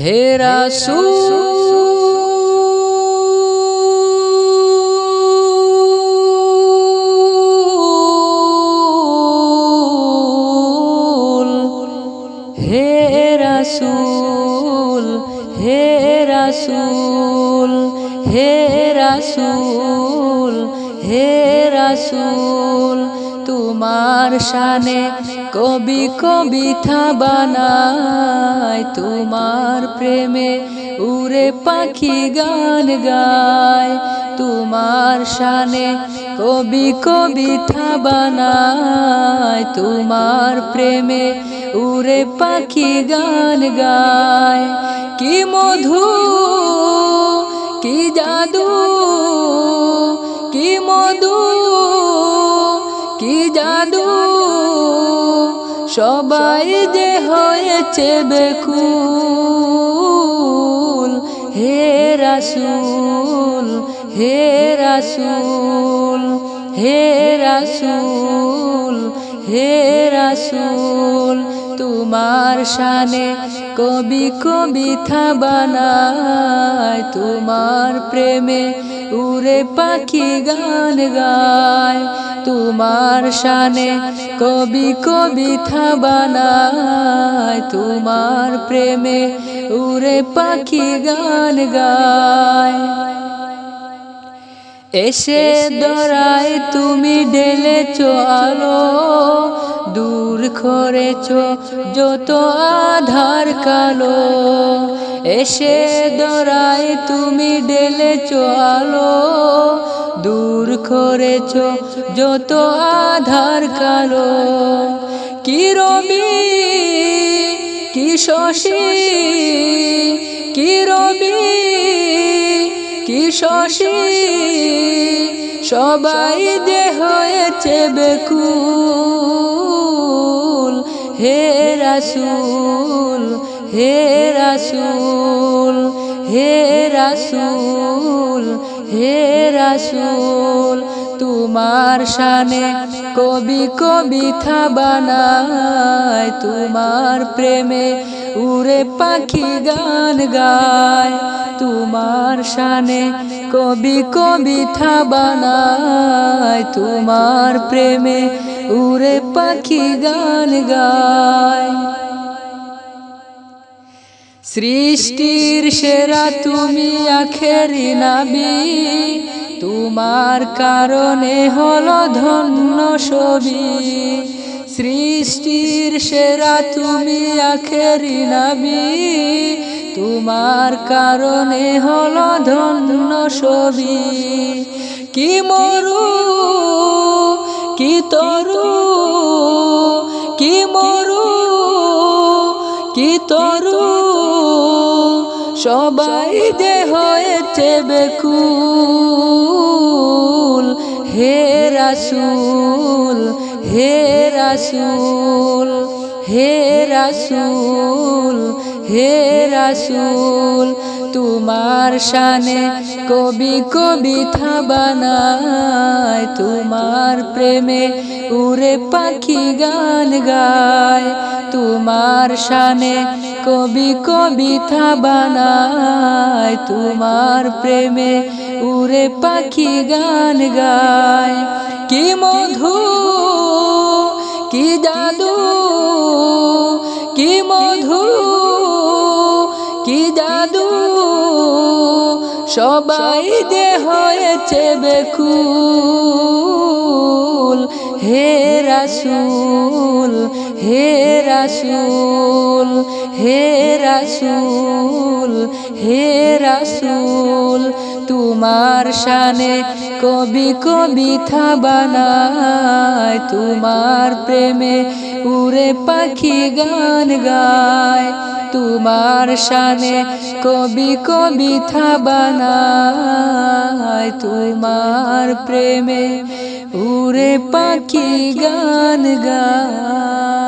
হে রাসূল। হে রাসূল হে রাসূল হে রাসূল হে রাসূল। তোমার শানে কবি কবিতা বানায় তোমার প্রেমে উড়ে পাখি গান গায় তোমার শানে কবি কবিতা বানায় তোমার প্রেমে উড়ে পাখি গান গায় কি মধু, কি জাদু, কি মধু, কি জাদু সবাই যে হয়েছে বেকুল হে রাসুল হে রাসুল হে রাসুল হে রাসূল। তোমার শানে কবি কবিতা বানায়, তোমার প্রেমে উড়ে পাখি গান গায়, তোমার শানে কবি কবিতা বানায়, তোমার প্রেমে উড়ে পাখি গান গায়। এসে দরায় তুমি ঢেলেছ আলো দূর করেছ যত আধার কালো। এসে দরায় তুমি ঢেলেছ আলো দূর করেছ যত আধার কালো। কি রবি? কি শশী? কি রবি? শশী সবাই যে হয়েছে বেকুল। হে রাসুল হে রাসুল হে রাসূল হে রাসূল, তোমার শানে কবি কবিতা বানায়, তোমার প্রেমে উড়ে পাখি গান গায়, তোমার শানে কবি কবিতা বানায়, তোমার প্রেমে উড়ে পাখি গান গায়। সৃষ্টির সেরা তুমি আখেরি নাবি। তোমার কারণে হলো ধন্য ছবি। সৃষ্টির সেরা তুমি আখেরি নাবি। তোমার কারণে হলো ধন্য ছবি। কি মরু, কি তরু সবাই যে হয়েছে বেকুল। হে রাসূল হে রাসূল হে রাসূল হে রাসূল। তোমার শানে কবি কবিতা বানায়, তোমার প্রেমে উড়ে পাখি গান গায়। তোমার শানে কবি কবিতা বানায়, তোমার প্রেমে উড়ে পাখি গান গায়। কি মধু, কি জাদু, কি মধু, কি জাদু, সবাই যে হয়েছে বেকুল হে রাসূল হে রাসূল হে রাসূল হে রাসূল, তোমার শানে কবি কবিতা বানায়, তোমার প্রেমে উড়ে পাখি গান গায়, তোমার শানে কবি কবিতা বানায়, তোমার প্রেমে উড়ে পাখি গান গায়।